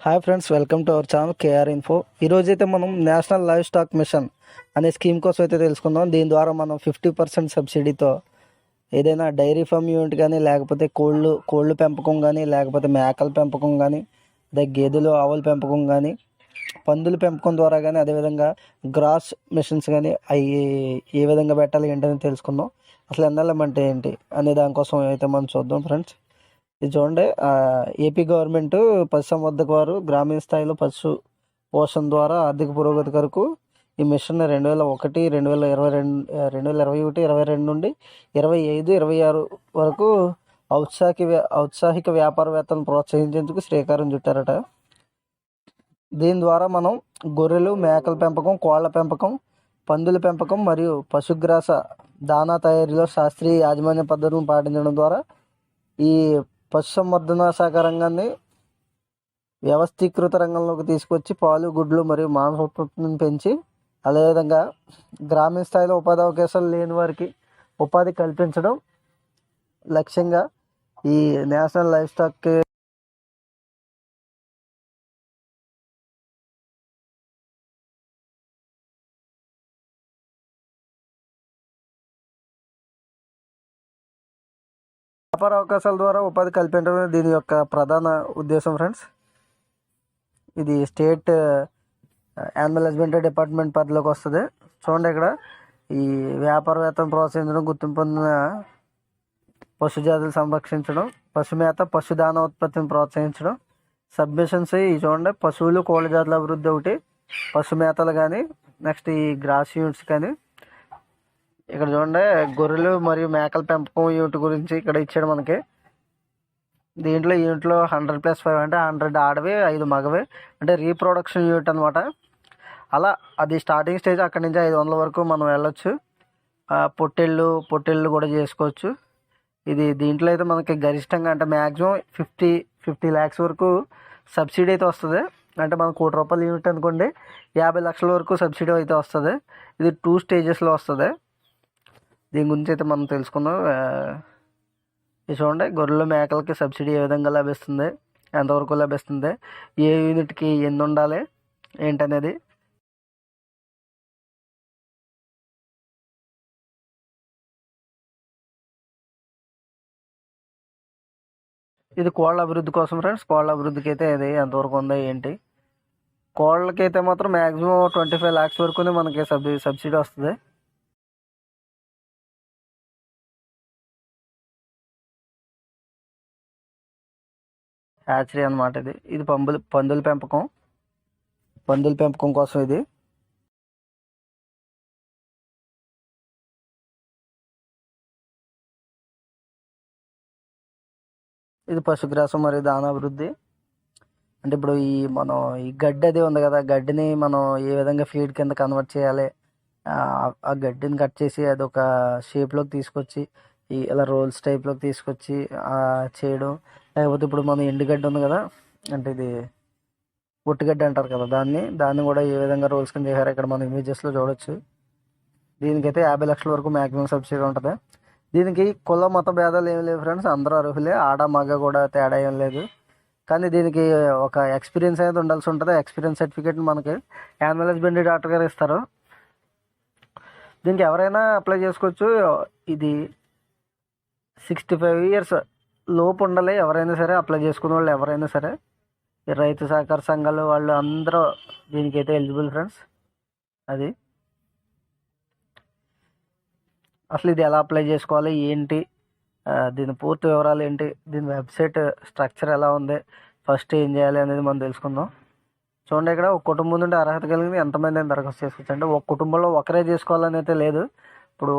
Hi friends welcome to our channel K R info ఈరోజు అయితే మనం నేషనల్ లైవ్ స్టాక్ మిషన్ అనే scheme కోసం అయితే తెలుసుకుందాం. దీని ద్వారా మనం ఫిఫ్టీ పర్సెంట్ సబ్సిడీతో ఏదైనా డైరీ ఫామ్ యూనిట్ కానీ లేకపోతే కోళ్ళు కోళ్ళు పెంపకం కానీ లేకపోతే మేకల పెంపకం కానీ అదే గేదెలు ఆవుల పెంపకం కానీ పందుల పెంపకం ద్వారా కానీ అదేవిధంగా గ్రాస్ మిషన్స్ కానీ అవి ఏ విధంగా పెట్టాలి ఏంటని తెలుసుకుందాం. అసలు ఎన్ఎల్ఎం అంటే ఏంటి అనే దానికోసం అయితే మనం చూద్దాం ఫ్రెండ్స్ ఇది చూడండి ఏపీ గవర్నమెంట్ పశుసంవర్ధక వారు గ్రామీణ స్థాయిలో పశు పోషణ ద్వారా ఆర్థిక పురోగతి కొరకు ఈ మిషన్ రెండు వేల ఒకటి రెండు వేల ఇరవై రెండు రెండు వేల ఇరవై ఒకటి ఇరవై రెండు నుండి ఇరవై ఐదు ఇరవై ఆరు వరకు ఔత్సాహిక ఔత్సాహిక వ్యాపారవేత్తలను ప్రోత్సహించేందుకు శ్రీకారం చుట్టారట. దీని ద్వారా మనం గొర్రెలు మేకల పెంపకం కోళ్ళ పెంపకం పందుల పెంపకం మరియు పశుగ్రాస దానా తయారీలో శాస్త్రీయ యాజమాన్య పద్ధతులను పాటించడం ద్వారా ఈ పశుసంవర్ధన శాఖ రంగాన్ని వ్యవస్థీకృత రంగంలోకి తీసుకొచ్చి పాలు గుడ్లు మరియు మాంస ఉత్పత్తిని పెంచి అదేవిధంగా గ్రామీణ స్థాయిలో ఉపాధి అవకాశాలు లేని వారికి ఉపాధి కల్పించడం లక్ష్యంగా ఈ నేషనల్ లైఫ్ స్టాక్ వ్యాపార అవకాశాల ద్వారా ఉపాధి కల్పించడమే దీని యొక్క ప్రధాన ఉద్దేశం ఫ్రెండ్స్. ఇది స్టేట్ యానిమల్ హస్బెండరీ డిపార్ట్మెంట్ పరిధిలోకి వస్తుంది. చూడండి ఇక్కడ. ఈ వ్యాపారవేత్తను ప్రోత్సహించడం గుర్తింపు పొందిన పశు జాతులు సంరక్షించడం పశుమేత పశుదాన ఉత్పత్తిని ప్రోత్సహించడం సబ్మిషన్స్ ఈ చూడండి. పశువులు కోళ్ళ జాతుల అభివృద్ధి ఒకటి పశుమేతలు కానీ నెక్స్ట్ ఈ గ్రాస్ యూనిట్స్ కానీ ఇక్కడ చూడండి గొర్రెలు మరియు మేకల పెంపకం యూనిట్ గురించి ఇక్కడ ఇచ్చాడు మనకి. దీంట్లో యూనిట్లో హండ్రెడ్ ప్లస్ ఫైవ్ అంటే హండ్రెడ్ ఆడవి ఐదు మగవి అంటే రీప్రొడక్షన్ యూనిట్ అనమాట అలా అది స్టార్టింగ్ స్టేజ్ అక్కడి నుంచి ఐదు వందల వరకు మనం వెళ్ళొచ్చు. పొట్టెళ్ళు పొట్టెళ్ళు కూడా చేసుకోవచ్చు. ఇది దీంట్లో అయితే మనకి గరిష్టంగా అంటే మ్యాక్సిమం ఫిఫ్టీ ఫిఫ్టీ ల్యాక్స్ వరకు సబ్సిడీ అయితే వస్తుంది. అంటే మనం కోటి రూపాయల యూనిట్ అనుకోండి యాభై లక్షల వరకు సబ్సిడీ అయితే వస్తుంది. ఇది టూ స్టేజెస్లో వస్తుంది. దీని గురించి అయితే మనం తెలుసుకుందాం. ఇది చూడండి గొర్రెలు మేకలకి సబ్సిడీ ఏ విధంగా లభిస్తుంది ఎంతవరకు లభిస్తుంది ఏ యూనిట్కి ఎన్ని ఉండాలి ఏంటనేది. ఇది కోళ్ళ అభివృద్ధి కోసం ఫ్రెండ్స్ కోళ్ళ అభివృద్ధికి అయితే ఇది ఎంతవరకు ఉందో ఏంటి. కోళ్ళకి అయితే మాత్రం మ్యాక్సిమం ట్వంటీ ఫైవ్ ల్యాక్స్ వరకు మనకి సబ్ సబ్సిడీ వస్తుంది. హ్యాచరీ అనమాట ఇది. ఇది పందులు పందుల పెంపకం. పందుల పెంపకం కోసం ఇది. ఇది పశుగ్రాసం మరియు దానాభివృద్ధి. అంటే ఇప్పుడు ఈ మనం ఈ గడ్డి అది ఉంది కదా గడ్డిని మనం ఏ విధంగా ఫీడ్ కింద కన్వర్ట్ చేయాలి? ఆ ఆ గడ్డిని కట్ చేసి అది ఒక షేప్లోకి తీసుకొచ్చి ఈ ఇలా రోల్స్ టైప్లోకి తీసుకొచ్చి చేయడం. లేకపోతే ఇప్పుడు మన ఎండుగడ్డ ఉంది కదా అంటే ఇది ఒట్టిగడ్డి అంటారు కదా దాన్ని. దాన్ని కూడా ఏ విధంగా రోల్స్ కింద చేశారు ఇక్కడ మనం ఇమేజెస్లో చూడొచ్చు. దీనికైతే యాభై లక్షల వరకు మ్యాక్సిమం సబ్సిడీ ఉంటుంది. దీనికి కుల మత భేదాలు ఏమి లేవు ఫ్రెండ్స్ అందరూ అర్హులే. ఆడ మగ కూడా తేడా ఏం లేదు. కానీ దీనికి ఒక ఎక్స్పీరియన్స్ అనేది ఉండాల్సి ఉంటుంది. ఎక్స్పీరియన్స్ సర్టిఫికేట్ మనకి యానిమల్ హస్బెండరీ డాక్టర్ గారు ఇస్తారు. దీనికి ఎవరైనా అప్లై చేసుకోవచ్చు. ఇది సిక్స్టీ ఫైవ్ ఇయర్స్ లోపు ఉండాలి ఎవరైనా సరే అప్లై చేసుకున్న వాళ్ళు ఎవరైనా సరే. ఈ రైతు సహకార సంఘాలు వాళ్ళు అందరూ దీనికైతే ఎలిజిబుల్ ఫ్రెండ్స్ అది. అసలు ఇది ఎలా అప్లై చేసుకోవాలి ఏంటి? దీని పూర్తి వివరాలు ఏంటి? దీని వెబ్సైట్ స్ట్రక్చర్ ఎలా ఉంది? ఫస్ట్ ఏం చేయాలి అనేది మనం తెలుసుకుందాం. చూడండి ఇక్కడ ఒక కుటుంబం నుండి అర్హత కలిగింది ఎంతమంది దరఖాస్తు చేసుకోవచ్చు అంటే ఒక కుటుంబంలో ఒకరే చేసుకోవాలని అయితే లేదు. ఇప్పుడు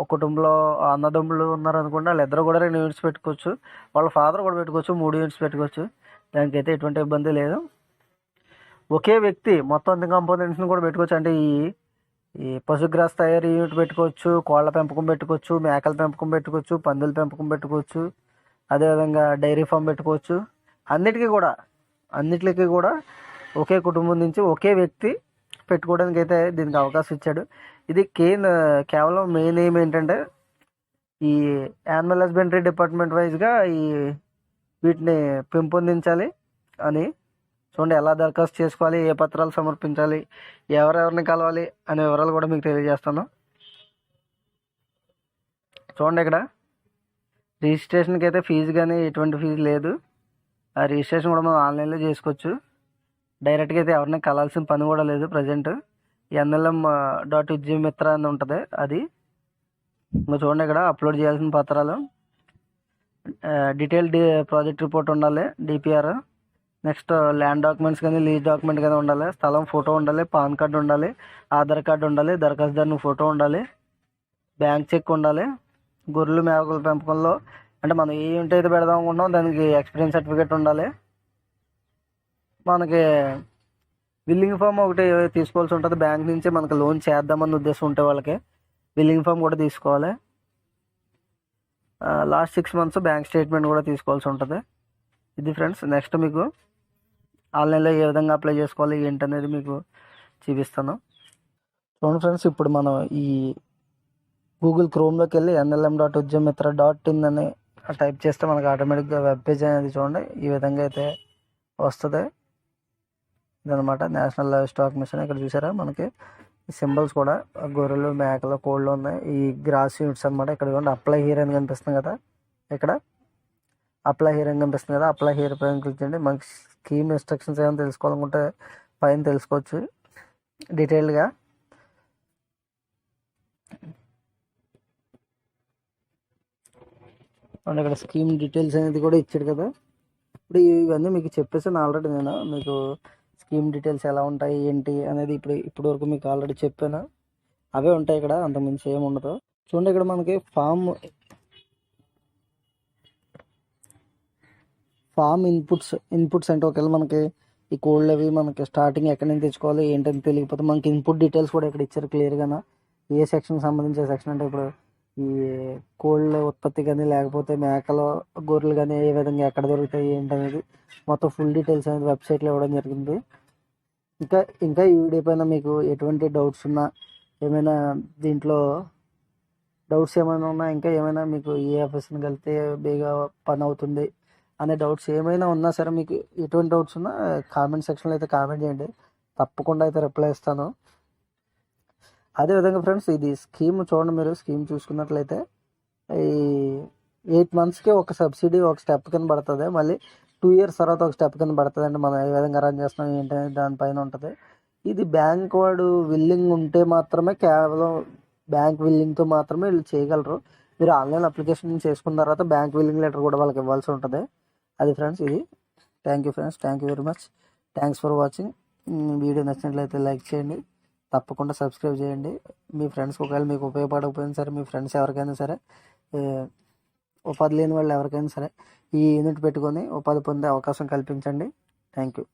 ఒక కుటుంబంలో అన్నదమ్ములు ఉన్నారు అనుకుంటే వాళ్ళిద్దరు కూడా రెండు యూనిట్స్ పెట్టుకోవచ్చు. వాళ్ళ ఫాదర్ కూడా పెట్టుకోవచ్చు మూడు యూనిట్స్ పెట్టుకోవచ్చు. దానికి అయితే ఎటువంటి ఇబ్బంది లేదు. ఒకే వ్యక్తి మొత్తం అన్ని కంపోనెంట్స్ని కూడా పెట్టుకోవచ్చు. అంటే ఈ ఈ పశుగ్రాస్ తయారీ యూనిట్ పెట్టుకోవచ్చు కోళ్ళ పెంపకం పెట్టుకోవచ్చు మేకల పెంపకం పెట్టుకోవచ్చు పందుల పెంపకం పెట్టుకోవచ్చు అదేవిధంగా డైరీ ఫామ్ పెట్టుకోవచ్చు. అన్నిటికీ కూడా అన్నిటికీ కూడా ఒకే కుటుంబం నుంచి ఒకే వ్యక్తి పెట్టుకోవడానికి అయితే దీనికి అవకాశం ఇచ్చాడు. ఇది కేన్ కేవలం మెయిన్ ఏం ఏంటంటే ఈ యానిమల్ హస్బెండరీ డిపార్ట్మెంట్ వైజ్గా ఈ వీటిని పెంపొందించాలి అని. చూడండి ఎలా దరఖాస్తు చేసుకోవాలి ఏ పత్రాలు సమర్పించాలి ఎవరెవరిని కలవాలి అనే వివరాలు కూడా మీకు తెలియజేస్తాను. చూడండి ఇక్కడ రిజిస్ట్రేషన్కి అయితే ఫీజు కానీ ఎటువంటి ఫీజు లేదు. ఆ రిజిస్ట్రేషన్ కూడా మనం ఆన్లైన్లో చేసుకోవచ్చు. డైరెక్ట్గా అయితే ఎవరిని కలాల్సిన పని కూడా లేదు ప్రజెంట్ ఎన్ఎల్ఎం డాట్ ఉద్యమిత్ర అని ఉంటుంది అది. ఇంకా చూడండి ఇక్కడ అప్లోడ్ చేయాల్సిన పత్రాలు. డీటెయిల్ ప్రాజెక్ట్ రిపోర్ట్ ఉండాలి డిపిఆర్. నెక్స్ట్ ల్యాండ్ డాక్యుమెంట్స్ కానీ లీజ్ డాక్యుమెంట్ కానీ ఉండాలి స్థలం ఫోటో ఉండాలి పాన్ కార్డు ఉండాలి ఆధార్ కార్డు ఉండాలి దరఖాస్తుదారుని ఫోటో ఉండాలి బ్యాంక్ చెక్ ఉండాలి గొర్రెలు మేకల పెంపకంలో. అంటే మనం ఏ ఇంటి అయితే పెడదాం అనుకుంటున్నాం దానికి ఎక్స్పీరియన్స్ సర్టిఫికేట్ ఉండాలి. మనకి బిల్లింగ్ ఫామ్ ఒకటి తీసుకోవాల్సి ఉంటుంది. బ్యాంక్ నుంచి మనకి లోన్ చేద్దామన్న ఉద్దేశం ఉంటే వాళ్ళకి. బిల్లింగ్ ఫామ్ కూడా తీసుకోవాలి. Last six months bank statement కూడా తీసుకోవాల్సి ఉంటుంది. ఇది ఫ్రెండ్స్ నెక్స్ట్ మీకు ఆన్లైన్లో ఏ విధంగా అప్లై చేసుకోవాలి ఏంటనేది మీకు చూపిస్తాను. చూడండి ఫ్రెండ్స్ ఇప్పుడు మనం ఈ గూగుల్ క్రోమ్లోకి వెళ్ళి NLM dot Udyamitra dot in అని టైప్ చేస్తే మనకు ఆటోమేటిక్గా వెబ్ పేజ్ అనేది చూడండి. ఈ విధంగా అయితే వస్తుంది. ఇదనమాట నేషనల్ లైవ్ స్టాక్ మిషన్ ఇక్కడ చూసారా? మనకి సింబల్స్ కూడా గొర్రెలు మేకలు కోళ్ళు ఉన్నాయి. ఈ గ్రాస్ యూనిట్స్ అనమాట ఇక్కడ అప్లై హీర్ అని కనిపిస్తుంది కదా ఇక్కడ. అప్లై హీర్ అని కనిపిస్తుంది కదా. అప్లై హీర్ పైన క్లిక్ చేయండి. మనకి స్కీమ్ ఇన్స్ట్రక్షన్స్ ఏమైనా తెలుసుకోవాలనుకుంటే పైన తెలుసుకోవచ్చు. డీటెయిల్గా అండ్ ఇక్కడ స్కీమ్ డీటెయిల్స్ అనేది కూడా ఇచ్చాడు కదా. ఇప్పుడు ఇవన్నీ మీకు చెప్పేసాను ఆల్రెడీ నేను. మీకు స్కీమ్ డీటెయిల్స్ ఎలా ఉంటాయి ఏంటి అనేది ఇప్పుడు ఇప్పటి వరకు మీకు ఆల్రెడీ చెప్పాను. అవే ఉంటాయి ఇక్కడ అంతకుమించి ఏమి ఉండదు. చూడండి ఇక్కడ మనకి ఫామ్ ఫామ్ ఇన్పుట్స్ ఇన్పుట్స్ అంటే ఒకవేళ మనకి ఈ కోళ్ళు అవి మనకి స్టార్టింగ్ ఎక్కడి నుంచి తెచ్చుకోవాలి ఏంటని తెలియకపోతే మనకి ఇన్పుట్ డీటెయిల్స్ కూడా ఇక్కడ ఇచ్చారు క్లియర్గా ఏ సెక్షన్ సంబంధించిన సెక్షన్ అంటే ఇప్పుడు ఈ కోళ్ళ ఉత్పత్తి కానీ లేకపోతే మేకలు గొర్రెలు కానీ ఏ విధంగా ఎక్కడ దొరుకుతాయి ఏంటి అనేది మొత్తం ఫుల్ డీటెయిల్స్ అనేది వెబ్సైట్లో ఇవ్వడం జరిగింది. ఇంకా ఇంకా ఈ వీడియో పైన మీకు ఎటువంటి డౌట్స్ ఉన్నా ఏమైనా దీంట్లో డౌట్స్ ఏమైనా ఉన్నా ఇంకా ఏమైనా మీకు ఏ ఆఫీస్ని కలిపితే బేగా పని అవుతుంది అనే డౌట్స్ ఏమైనా ఉన్నా సరే మీకు ఎటువంటి డౌట్స్ ఉన్నా కామెంట్ సెక్షన్లో అయితే కామెంట్ చేయండి. తప్పకుండా అయితే రిప్లై ఇస్తాను. అదేవిధంగా ఫ్రెండ్స్ ఇది స్కీమ్ చూడండి మీరు స్కీమ్ చూసుకున్నట్లయితే ఈ ఎయిట్ మంత్స్కి ఒక సబ్సిడీ ఒక స్టెప్ కింద పడుతుంది. మళ్ళీ టూ ఇయర్స్ తర్వాత ఒక స్టెప్ కింద పడుతుంది అండి మనం ఏ విధంగా రన్ చేస్తున్నాం ఏంటి అనేది దానిపైన ఉంటుంది. ఇది బ్యాంక్ వాడు విల్లింగ్ ఉంటే మాత్రమే కేవలం బ్యాంక్ విల్లింగ్తో మాత్రమే వీళ్ళు చేయగలరు. మీరు ఆన్లైన్ అప్లికేషన్ చేసుకున్న తర్వాత బ్యాంక్ విల్లింగ్ లెటర్ కూడా వాళ్ళకి ఇవ్వాల్సి ఉంటుంది. అది ఫ్రెండ్స్ ఇది. Thank you friends thank you very much thanks for watching video నచ్చినట్లయితే లైక్ చేయండి. తప్పకుండా సబ్స్క్రైబ్ చేయండి. మీ ఫ్రెండ్స్కి ఒకవేళ మీకు ఉపయోగపడకపోయినా సరే మీ ఫ్రెండ్స్ ఎవరికైనా సరే ఉపాధి లేని వాళ్ళు ఎవరికైనా సరే ఈ యూనిట్ పెట్టుకొని ఉపాధి పొందే అవకాశం కల్పించండి. Thank you.